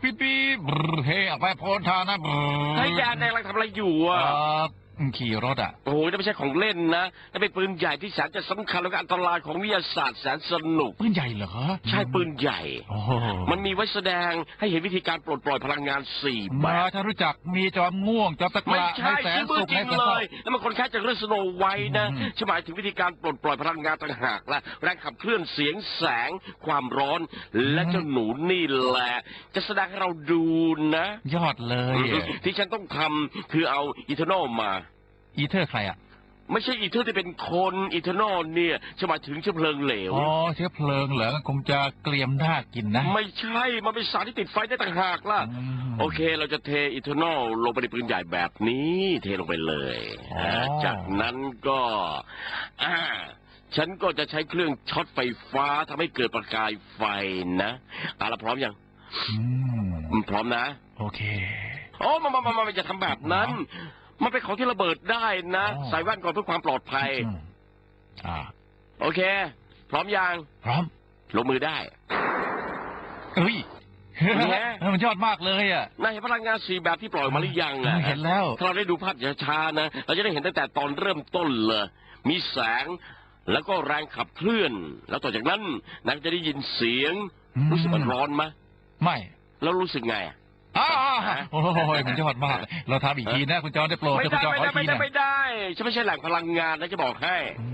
ปี๊ดปี๊ดเฮ้เอาไปโพนทางนะเฮ้ยแกแดงกำลังทำอะไรอยู่เออะอ ขี่รถอะ โอ้ยนั่นไม่ใช่ของเล่นนะนั่นเป็นปืนใหญ่ที่แสนจะสำคัญและก็อันตรายของวิทยาศาสตร์แสนสนุก ปืนใหญ่เหรอใช่ปืนใหญ่ โอ้โหมันมีไว้แสดงให้เห็นวิธีการปลดปล่อยพลังงานสี่แบมาบถ้ารู้จักมีจอมง่วงจอมตะกไม่ละใช่ในแสนชื่อมือสุขจริในงแสนเลสุขยแล้วมันคนแค่จากเรื่องสโนไวท์นะอืมฉันหมายถึงวิธีการปลดปล่อยพลังงานต่างหากและแรงขับเคลื่อนเสียงแสง ความร้อน และเจ้าหนูนี่แหละจะแสดงให้เราดูนะ ยอดเลย ที่ฉันต้องทำคือเอาอีเทอร์นอลมา อีเทอร์ใครอะไม่ใช่อีเทอร์ที่เป็นคนอีเทอร์นอลเนี่ยจะหมายถึงเชื้อเพลิงเหลว อ๋อเชื้อเพลิงเหรอคงจะเกรียมน่ากินนะ ไม่ใช่ มันเป็นสารที่ติดไฟได้ต่างหากล่ะอืมโอเค เราจะเทอีเทอร์นอลลงไปในปืนใหญ่แบบนี้ เทลงไปเลย อ๋อาจากนั้นก็อ่าฉันก็จะใช้เครื่องช็อตไฟฟ้าทำให้เกิดประกายไฟนะเอาละพร้อมยังอืมอืมพร้อมนะ โอเค โอ้มามามามาจะทำแบบนั้น มันเป็นของที่ระเบิดได้นะ อ๋อ ใส่แว่นก่อนเพื่อความปลอดภัย อืมอ่า โอเค พร้อมยังพร้อมลงมือได้ เอ้ยเป็นไง เออมันยอดมากเลยอะนายเห็นพลังงานสีแบบที่ปล่อยออกมาหรือยังอะ เห็นแล้ว ถ้าเราได้ดูภาพช้าๆนะ เราจะได้เห็นตั้งแต่ตอนเริ่มต้นเลย มีแสง แล้วก็แรงขับเคลื่อน แล้วต่อจากนั้นนายก็จะได้ยินเสียง อืม รู้สึกมันร้อนไหมไม่ แล้วรู้สึกไงอะ อ้าวฮะโอ้ยมันยอดมาก เราทำอีกทีนะ คุณจอห์นได้โปรดไม่เดี๋ยวคุณได้จอห์นขอไม่อีกได้ทีไม่นะได้ไม่ได้ฉันไม่ใช่แหล่งพลังงานนะจะบอกให้ อื